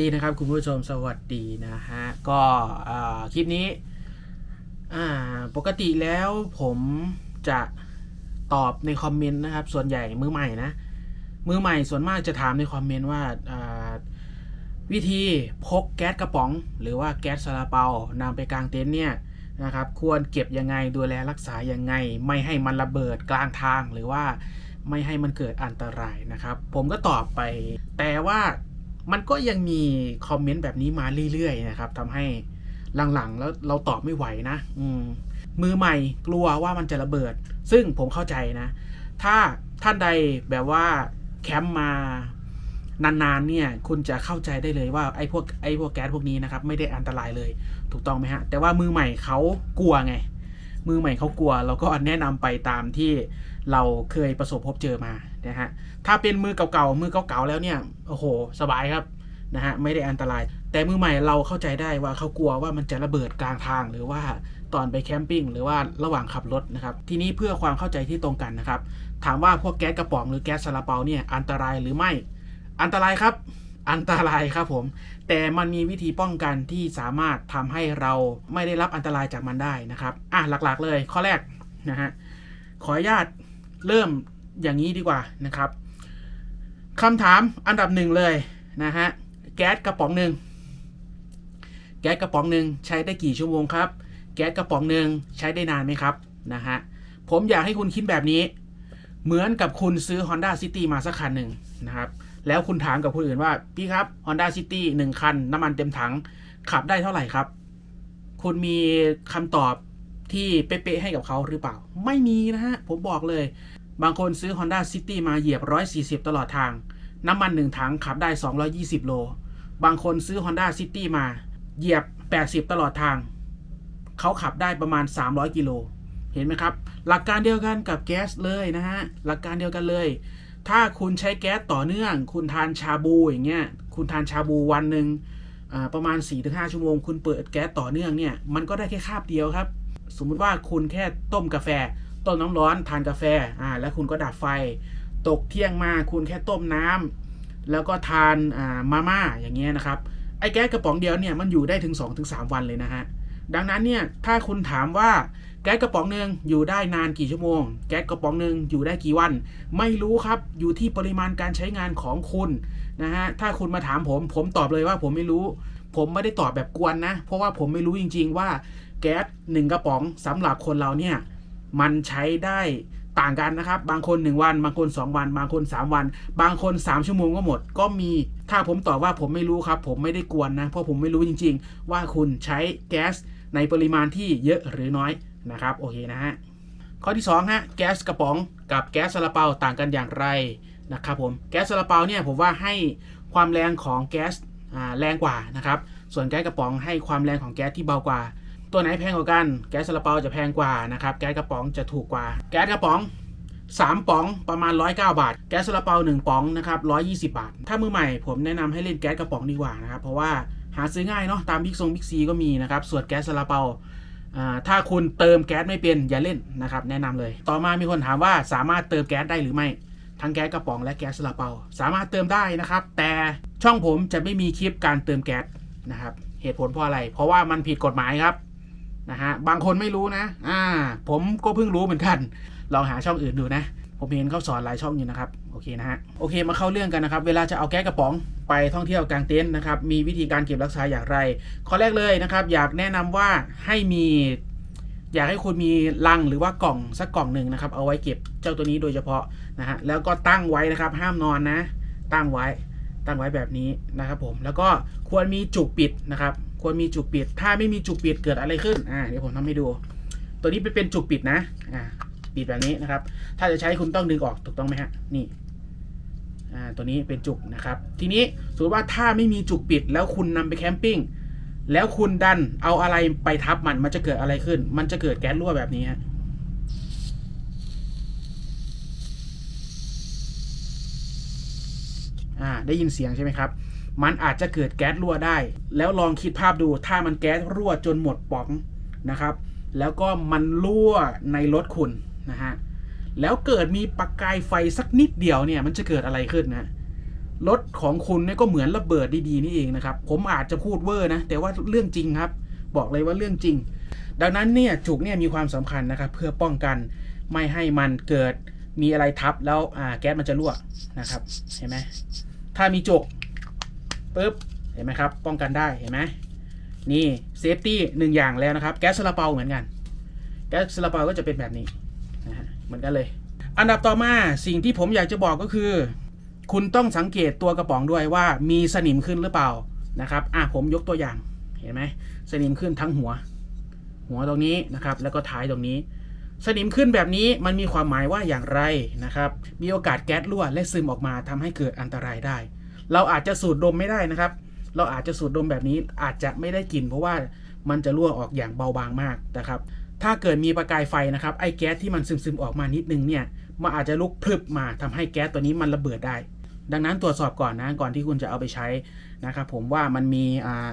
ดีนะครับคุณผู้ชมสวัสดีนะฮะ ก็คลิปนี้ปกติแล้วผมจะตอบในคอมเมนต์นะครับ ส่วนใหญ่มือใหม่นะ มือใหม่ส่วนมากจะถามในคอมเมนต์ว่าอ่าวิธีพกแก๊สกระป๋อง หรือว่าแก๊สซาลาเปานำไปกลางเต็นท์เนี่ยนะครับควรเก็บยังไงดูแลรักษายังไง ไม่ให้มันระเบิดกลางทางหรือว่าไม่ให้มันเกิดอันตรายนะครับ ผมก็ตอบไป แต่ว่า มันก็ยังมีคอมเมนต์แบบนี้มาเรื่อยๆนะครับทำให้หลังๆ แล้วเราตอบไม่ไหวนะอืมมือใหม่กลัวว่ามันจะระเบิด ซึ่งผมเข้าใจนะ ถ้าท่านใดแบบว่าแคมป์มานานๆเนี่ยคุณจะเข้าใจได้เลยว่าไอ้พวกไอ้พวกแก๊สพวกนี้นะครับไม่ได้อันตรายเลยถูกต้องไหมฮะ แต่ว่ามือใหม่เขากลัวไง มือใหม่เขากลัวเราก็แนะนำไปตามที่เราเคยประสบพบเจอมา นะฮะถ้าเป็นมือเก่าๆมือเก่าๆแล้วเนี่ยโอ้โห สบายครับนะฮะไม่ได้อันตราย แต่มือใหม่เราเข้าใจได้ว่าเขากลัวว่ามันจะระเบิดกลางทางหรือว่าตอนไปแคมปิ้งหรือว่าระหว่างขับรถนะครับ ทีนี้เพื่อความเข้าใจที่ตรงกันนะครับ ถามว่าพวกแก๊สกระป๋องหรือแก๊สซาลาเปาเนี่ยอันตรายหรือไม่ อันตรายครับ อันตรายครับผม แต่มันมีวิธีป้องกันที่สามารถทำให้เราไม่ได้รับอันตรายจากมันได้นะครับ อะหลักๆเลยข้อแรกนะฮะขออนุญาตเริ่ม อย่างนี้ดีกว่านะครับคำถามอันดับหนึ่งเลยนะฮะแก๊สกระป๋องหนึ่งแก๊สกระป๋องหนึ่งใช้ได้กี่ชั่วโมงครับ แก๊สกระป๋องหนึ่งใช้ได้นานไหมครับนะฮะผมอยากให้คุณคิดแบบนี้ เหมือนกับคุณซื้อ Honda City มาสักคันหนึ่งนะครับแล้วคุณถามกับคนอื่นว่า พี่ครับ Honda City 1คัน น้ำมันเต็มถัง ขับได้เท่าไหร่ครับ คุณมีคำตอบที่เป๊ะๆให้กับเขาหรือเปล่า ไม่มีนะฮะ ผมบอกเลย บางคนซื้อ Honda City มาเหยียบ 140 ตลอดทาง น้ำมัน1ถังขับได้ 220 โล บางคนซื้อ Honda City มาเหยียบ 80 ตลอดทาง เขาขับได้ประมาณ 300 กิโล เห็นไหมครับ หลักการเดียวกันกับแก๊สเลยนะฮะ หลักการเดียวกันเลย ถ้าคุณใช้แก๊สต่อเนื่อง คุณทานชาบูอย่างเงี้ย คุณทานชาบูวันหนึ่งประมาณ 4-5 ชั่วโมง คุณเปิดแก๊สต่อเนื่องเนี่ย มันก็ได้แค่คาบเดียวครับ สมมุติว่าคุณแค่ต้มกาแฟ ต้มน้ำร้อนทานกาแฟอ่าแล้วคุณก็ดับไฟ ตกเที่ยงมาคุณแค่ต้มน้ำแล้วก็ทานอ่ามาม่าอย่างเงี้ยนะครับไอ้แก๊สกระป๋องเดียวเนี่ยมันอยู่ได้ถึง 2-3 วันเลยนะฮะดังนั้นเนี่ยถ้าคุณถามว่าแก๊สกระป๋องหนึ่งอยู่ได้นานกี่ชั่วโมง แก๊สกระป๋องหนึ่งอยู่ได้กี่วัน ไม่รู้ครับอยู่ที่ปริมาณการใช้งานของคุณนะฮะถ้าคุณมาถามผม ผมตอบเลยว่าผมไม่รู้ ผมไม่ได้ตอบแบบกวนนะ เพราะว่าผมไม่รู้จริง ๆ ว่าแก๊สหนึ่งกระป๋องสำหรับคนเราเนี่ย มันใช้ได้ต่างกันนะครับ บางคน 1 วัน บางคน 2 วัน บางคน 3 วัน บางคน 3 ชั่วโมงก็หมด ก็มี ถ้าผมตอบว่าผมไม่รู้ครับ ผมไม่ได้กวนนะ เพราะผมไม่รู้จริง ๆ ว่าคุณใช้แก๊สในปริมาณที่เยอะหรือน้อยนะครับ โอเคนะฮะ ข้อที่2ฮะ แก๊สกระป๋องกับแก๊สซาลาเปาต่างกันอย่างไรนะครับผม แก๊สซาลาเปาเนี่ยผมว่าให้ความแรงของแก๊สแรงกว่านะครับ ส่วนแก๊สกระป๋องให้ความแรงของแก๊สที่เบากว่า ตัวไหนแพงกว่ากัน แก๊สซาลาเปาจะแพงกว่านะครับ แก๊สกระป๋องจะถูกกว่า แก๊สกระป๋อง 3ป๋องประมาณ 109 บาท แก๊สซาลาเปา1ป๋องนะครับ120 บาท ถ้ามือใหม่ผมแนะนำให้เล่นแก๊สกระป๋องดีกว่านะครับ เพราะว่าหาซื้อง่ายเนาะ ตามบิ๊กซงบิ๊กซีก็มีนะครับ ส่วนแก๊สซาลาเปาอ่าถ้าคุณเติมแก๊สไม่เป็นอย่าเล่นนะครับ แนะนำเลย ต่อมามีคนถามว่าสามารถเติมแก๊สได้หรือไม่ทั้งแก๊สกระป๋องและแก๊สซาลาเปา สามารถเติมได้นะครับ แต่ช่องผมจะไม่มีคลิปการเติมแก๊สนะครับ เหตุผลเพราะอะไร เพราะว่ามันผิดกฎหมายครับ นะฮะบางคนไม่รู้นะ อ่า ผมก็เพิ่งรู้เหมือนกันลองหาช่องอื่นดูนะ ผมเห็นเขาสอนหลายช่องอยู่นะครับโอเคนะฮะโอเคมาเข้าเรื่องกันนะครับ เวลาจะเอาแก๊สกระป๋องไปท่องเที่ยวกลางเต็นท์นะครับ มีวิธีการเก็บรักษาอย่างไรข้อแรกเลยนะครับ อยากแนะนำว่าให้มี อยากให้คุณมีลังหรือว่ากล่องสักกล่องหนึ่งนะครับ เอาไว้เก็บเจ้าตัวนี้โดยเฉพาะนะฮะแล้วก็ตั้งไว้นะครับ ห้ามนอนนะ ตั้งไว้ตั้งไว้แบบนี้นะครับผมแล้วก็ควรมีจุกปิดนะครับ ควรมีจุกปิด ถ้าไม่มีจุกปิดเกิดอะไรขึ้น อ่า เดี๋ยวผมทำให้ดู ตัวนี้เป็นจุกปิดนะ อ่า ปิดแบบนี้นะครับ ถ้าจะใช้คุณต้องดึงออกถูกต้องไหมฮะ นี่ อ่า ตัวนี้เป็นจุกนะครับ ทีนี้สมมติว่าถ้าไม่มีจุกปิดแล้วคุณนำไปแคมปิ้ง แล้วคุณดันเอาอะไรไปทับมัน มันจะเกิดอะไรขึ้น มันจะเกิดแก๊สรั่วแบบนี้ฮะอ่า ได้ยินเสียงใช่ไหมครับ มันอาจจะเกิดแก๊สรั่วได้ แล้วลองคิดภาพดูถ้ามันแก๊สรั่วจนหมดป๋องนะครับ แล้วก็มันรั่วในรถคุณนะฮะแล้วเกิดมีประกายไฟสักนิดเดียวเนี่ยมันจะเกิดอะไรขึ้นนะรถของคุณเนี่ยก็เหมือนระเบิดดีๆนี่เองนะครับ ผมอาจจะพูดเวอร์นะ แต่ว่าเรื่องจริงครับ บอกเลยว่าเรื่องจริง ดังนั้นเนี่ยจุกเนี่ยมีความสำคัญนะครับ เพื่อป้องกันไม่ให้มันเกิดมีอะไรทับแล้วแก๊สมันจะรั่วนะครับเห็นไหมถ้ามีจุก ปุ๊บเห็นไหมครับ ป้องกันได้เห็นไหมนี่เซฟตี้หนึ่งอย่างแล้วนะครับ แก๊สซาลาเปาเหมือนกัน แก๊สซาลาเปาก็จะเป็นแบบนี้นะฮะเหมือนกันเลย อันดับต่อมาสิ่งที่ผมอยากจะบอกก็คือ คุณต้องสังเกตตัวกระป๋องด้วยว่ามีสนิมขึ้นหรือเปล่านะครับอะผมยกตัวอย่างเห็นไหมสนิมขึ้นทั้งหัว หัวตรงนี้นะครับ แล้วก็ท้ายตรงนี้ สนิมขึ้นแบบนี้มันมีความหมายว่าอย่างไรนะครับ มีโอกาสแก๊สรั่วและซึมออกมาทำให้เกิดอันตรายได้ เราอาจจะสูดดมไม่ได้นะครับ เราอาจจะสูดดมแบบนี้อาจจะไม่ได้กลิ่นเพราะว่ามันจะรั่วออกอย่างเบาบางมากนะครับ ถ้าเกิดมีประกายไฟนะครับไอ้แก๊สที่มันซึมๆออกมานิดนึงเนี่ยมันอาจจะลุกพรึบมาทำให้แก๊สตัวนี้มันระเบิดได้ ดังนั้นตรวจสอบก่อนนะก่อนที่คุณจะเอาไปใช้นะครับผมว่ามันมีอ่า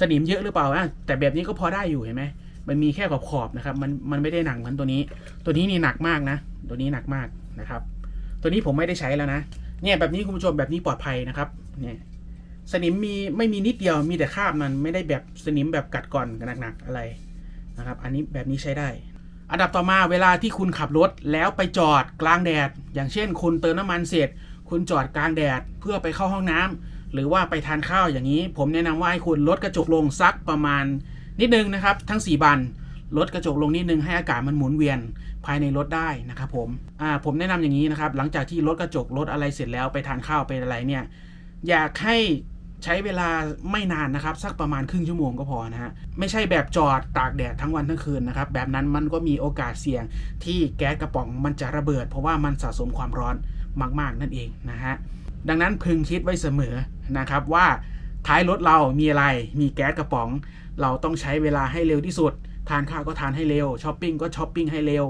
สนิมเยอะหรือเปล่าอะแต่แบบนี้ก็พอได้อยู่เห็นไหมมันมีแค่ขอบขอบนะครับมันมันไม่ได้หนักเหมือนตัวนี้ ตัวนี้นี่หนักมากนะ ตัวนี้หนักมากนะครับ ตัวนี้ผมไม่ได้ใช้แล้วนะ เนี่ยแบบนี้คุณผู้ชมแบบนี้ปลอดภัยนะครับ เนี่ยสนิมมีไม่มีนิดเดียวมีแต่คราบมันไม่ได้แบบสนิมแบบกัดก่อนหนักๆอะไรนะครับ อันนี้แบบนี้ใช้ได้ อันดับต่อมาเวลาที่คุณขับรถแล้วไปจอดกลางแดด อย่างเช่น คุณเติมน้ำมันเสร็จ คุณจอดกลางแดดเพื่อไปเข้าห้องน้ำหรือว่าไปทานข้าวอย่างนี้ ผมแนะนำว่าให้คุณลดกระจกลงสักประมาณนิดนึงนะครับ ทั้ง 4 บัน ลดกระจกลงนิดนึงให้อากาศมันหมุนเวียนภายในรถได้นะครับผมอ่าผมแนะนำอย่างนี้นะครับ หลังจากที่ลดกระจกลดอะไรเสร็จแล้วไปทานข้าวไปอะไรเนี่ยอยากให้ใช้เวลาไม่นานนะครับ สักประมาณครึ่งชั่วโมงก็พอนะฮะไม่ใช่แบบจอดตากแดดทั้งวันทั้งคืนนะครับ แบบนั้นมันก็มีโอกาสเสี่ยงที่แก๊สกระป๋องมันจะระเบิด เพราะว่ามันสะสมความร้อนมาก ๆ นั่นเองนะฮะดังนั้นพึงคิดไว้เสมอนะครับว่าท้ายรถเรามีอะไรมีแก๊สกระป๋อง เราต้องใช้เวลาให้เร็วที่สุด ทานข้าวก็ทานให้เร็วช้อปปิ้งก็ช้อปปิ้งให้เร็ว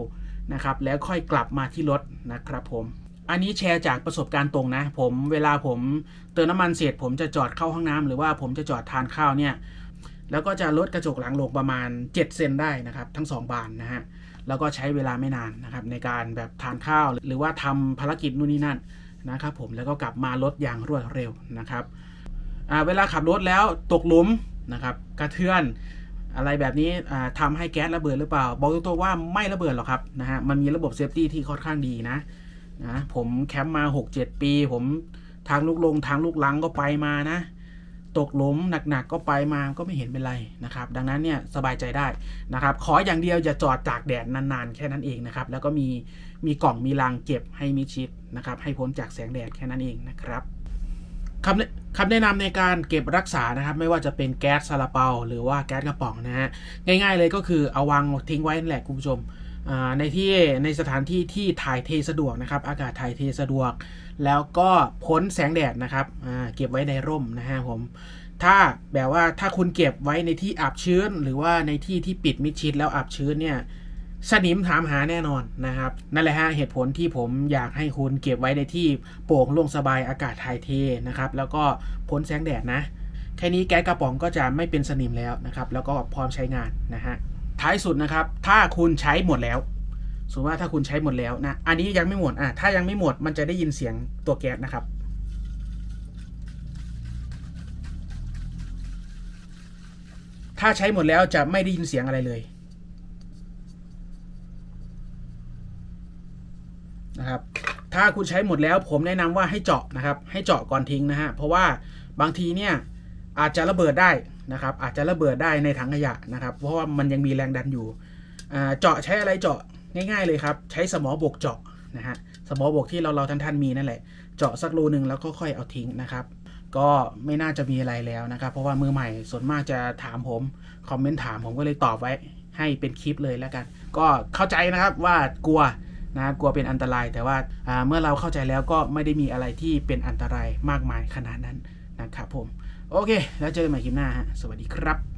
นะครับแล้วค่อยกลับมาที่รถนะครับผมอันนี้แชร์จากประสบการณ์ตรงนะ ผมเวลาผมเติมน้ำมันเสร็จ ผมจะจอดเข้าห้องน้ำหรือว่าผมจะจอดทานข้าวเนี่ยแล้วก็จะลดกระจกหลังลงประมาณ 7 เซนได้นะครับ ทั้ง 2 บานนะฮะแล้วก็ใช้เวลาไม่นานนะครับในการแบบทานข้าว หรือว่าทำภารกิจนู่นนี่นั่นนะครับผมแล้วก็กลับมารถอย่างรวดเร็วนะครับเวลาขับรถแล้วตกหลุมนะครับกระเทือน อะไรแบบนี้อ่าทำให้แก๊สระเบิดหรือเปล่า บอกตรงๆว่าไม่ระเบิดหรอกครับนะฮะมันมีระบบเซฟตี้ที่ค่อนข้างดีนะนะผมแคมป์มา 6-7 ปี ผมทางลูกลงทางลูกลังก็ไปมานะ ตกหลุมหนักๆก็ไปมาก็ไม่เห็นเป็นไรนะครับ ดังนั้นเนี่ยสบายใจได้นะครับ ขออย่างเดียวอย่าจอดตากแดดนานๆ แค่นั้นเองนะครับ แล้วก็มีมีกล่องมีรางเก็บให้มิดชิดนะครับ ให้พ้นจากแสงแดดแค่นั้นเองนะครับ คำแนะคำแนะนำในการเก็บรักษานะครับ ไม่ว่าจะเป็นแก๊สซาลาเปา หรือว่าแก๊สกระป๋องนะฮะง่าย ๆ เลยก็คือเอาวางทิ้งไว้นั่นแหละคุณผู้ชมในที่ในสถานที่ที่ถ่ายเทสะดวกนะครับ อากาศถ่ายเทสะดวก แล้วก็พ้นแสงแดดนะครับเก็บไว้ในร่มนะฮะผมถ้าแบบว่าถ้าคุณเก็บไว้ในที่อับชื้น หรือว่าในที่ที่ปิดมิดชิดแล้วอับชื้นเนี่ย สนิมถามหาแน่นอนนะครับ นั่นแหละฮะเหตุผลที่ผมอยากให้คุณเก็บไว้ในที่โปร่งโล่งสบายอากาศถ่ายเทนะครับ แล้วก็พ้นแสงแดดนะ แค่นี้แก๊สกระป๋องก็จะไม่เป็นสนิมแล้วนะครับ แล้วก็พร้อมใช้งานนะฮะท้ายสุดนะครับ ถ้าคุณใช้หมดแล้วสมมติว่าถ้าคุณใช้หมดแล้วนะ อันนี้ยังไม่หมดอะถ้ายังไม่หมดมันจะได้ยินเสียงตัวแก๊สนะครับถ้าใช้หมดแล้วจะไม่ได้ยินเสียงอะไรเลย นะครับ ถ้าคุณใช้หมดแล้วผมแนะนำว่าให้เจาะนะครับ ให้เจาะก่อนทิ้งนะฮะเพราะว่าบางทีเนี่ยอาจจะระเบิดได้นะครับ อาจจะระเบิดได้ในถังขยะนะครับ เพราะว่ามันยังมีแรงดันอยู่เจาะใช้อะไรเจาะง่าย ๆเลยครับ ใช้สมอบกเจาะนะฮะสมอบกที่เราเราท่านท่านๆมีนั่นแหละ เจาะสักรูหนึ่งแล้วก็ค่อยเอาทิ้งนะครับ ก็ไม่น่าจะมีอะไรแล้วนะครับ เพราะว่ามือใหม่ส่วนมากจะถามผมคอมเมนต์ถามผมก็เลยตอบไว้ให้เป็นคลิปเลยแล้วกัน ก็เข้าใจนะครับว่ากลัว นะกลัวเป็นอันตราย แต่ว่าอ่าเมื่อเราเข้าใจแล้วก็ไม่ได้มีอะไรที่เป็นอันตรายมากมายขนาดนั้นนะครับผม โอเค แล้วเจอกันใหม่คลิปหน้าฮะสวัสดีครับ